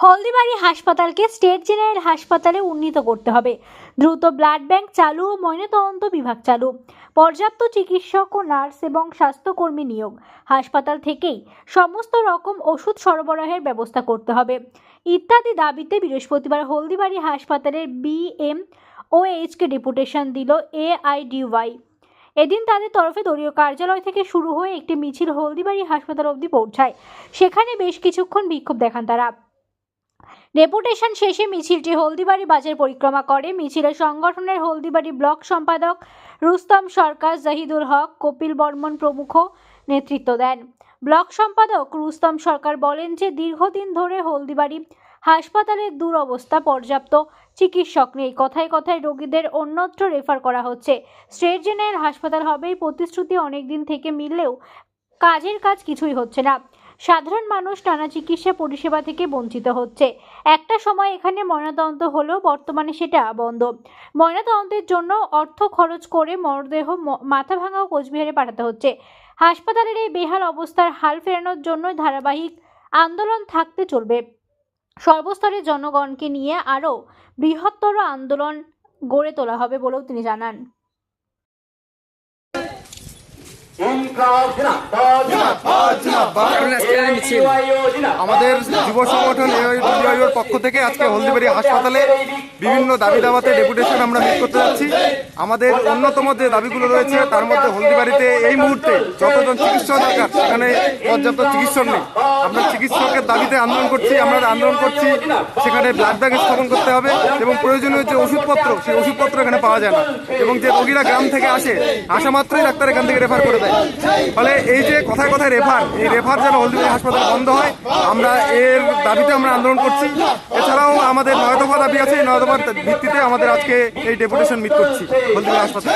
হলদিবাড়ি হাসপাতালকে state general হাসপাতালে উন্নীত করতে হবে। দ্রুত ব্লাড ব্যাংক চালু ও ময়নাতদন্ত বিভাগ চালু। পর্যাপ্ত চিকিৎসক ও নার্স এবং স্বাস্থ্যকর্মী নিয়োগ। হাসপাতাল থেকেই সমস্ত রকম ওষুধ সরবরাহের ব্যবস্থা করতে হবে। ইত্যাদি দাবিতে বৃহস্পতিবার হলদিবাড়ি হাসপাতালের বিএম ও এইচকে ডেপুটেশন দিল এআইডিওয়াই এদিন তাদের তরফে দলীয় কার্যালয় থেকে শুরু হয়ে একটি মিছিল হলদিবাড়ি হাসপাতাল অবধি পৌঁছায়। সেখানে বেশ কিছুক্ষণ বিক্ষোভ দেখান তারা। ডেপুটেশন শেষে মিছিলটি হলদিবাড়ি বাজার পরিক্রমা করে। মিছিলে সংগঠনের হলদিবাড়ি ব্লক সম্পাদক রুস্তম সরকার, জাহিদুল হক, কপিল বর্মন প্রমুখ নেতৃত্ব দেন। ব্লক সম্পাদক রুস্তম সরকার বলেন যে, দীর্ঘদিন ধরে হলদিবাড়ি হাসপাতালের দুরবস্থা, পর্যাপ্ত চিকিৎসক নেই। কথায় কথায় রোগীদের অন্যত্র রেফার করা হচ্ছে। স্টেট জেনারেল হাসপাতাল হবে এই প্রতিশ্রুতি অনেক দিন থেকে মিললেও কাজের কাজ কিছুই হচ্ছে না। সাধারণ মানুষ নানা চিকিৎসা পরিষেবা থেকে বঞ্চিত হচ্ছে। একটা সময় এখানে ময়নাতদন্ত হলেও বর্তমানে সেটা বন্ধ। ময়নাতদন্তের জন্য অর্থ খরচ করে মরদেহ মাথা ভাঙা কোচবিহারে পাঠাতে হচ্ছে। হাসপাতালের এই বেহাল অবস্থার হাল ফেরানোর জন্য ধারাবাহিক আন্দোলন থাকতে চলবে। সর্বস্তরের জনগণকে নিয়ে আরও বৃহত্তর আন্দোলন গড়ে তোলা হবে বলেও তিনি জানান ইনকলাব জিন্দাবাদ কারণ আজকে এই মিছিল। আমাদের যুব সংগঠন পক্ষ থেকে আজকে হলদিবাড়ি হাসপাতালে বিভিন্ন দাবি দাবাতে ডেপুটেশন আমরা মিট করতে যাচ্ছি। আমাদের অন্যতম যে দাবিগুলো রয়েছে তার মধ্যে হলদিবাড়িতে এই মুহূর্তে যতজন চিকিৎসক দরকার সেখানে পর্যাপ্ত চিকিৎসক নেই। আমরা চিকিৎসকের দাবিতে আন্দোলন করছি আমরা আন্দোলন করছি সেখানে ব্লাড ব্যাগ স্থাপন করতে হবে এবং প্রয়োজনীয় যে ওষুধপত্র সেই ওষুধপত্র এখানে পাওয়া যায় না। এবং যে রোগীরা গ্রাম থেকে আসে আসা মাত্রই ডাক্তার এখান থেকে রেফার করে দেয়। ফলে এই যে কথায় কথায় রেফার এই রেফার যেন হলদিবাড়ি হাসপাতাল বন্ধ হয় আমরা এর দাবিতে আমরা আন্দোলন করছি। এছাড়াও আমাদের নয় দফা দাবি আছে নয় দফার ভিত্তিতে আমাদের আজকে এই ডেপুটেশন মিট করছি। হলদিবাড়ি হাসপাতাল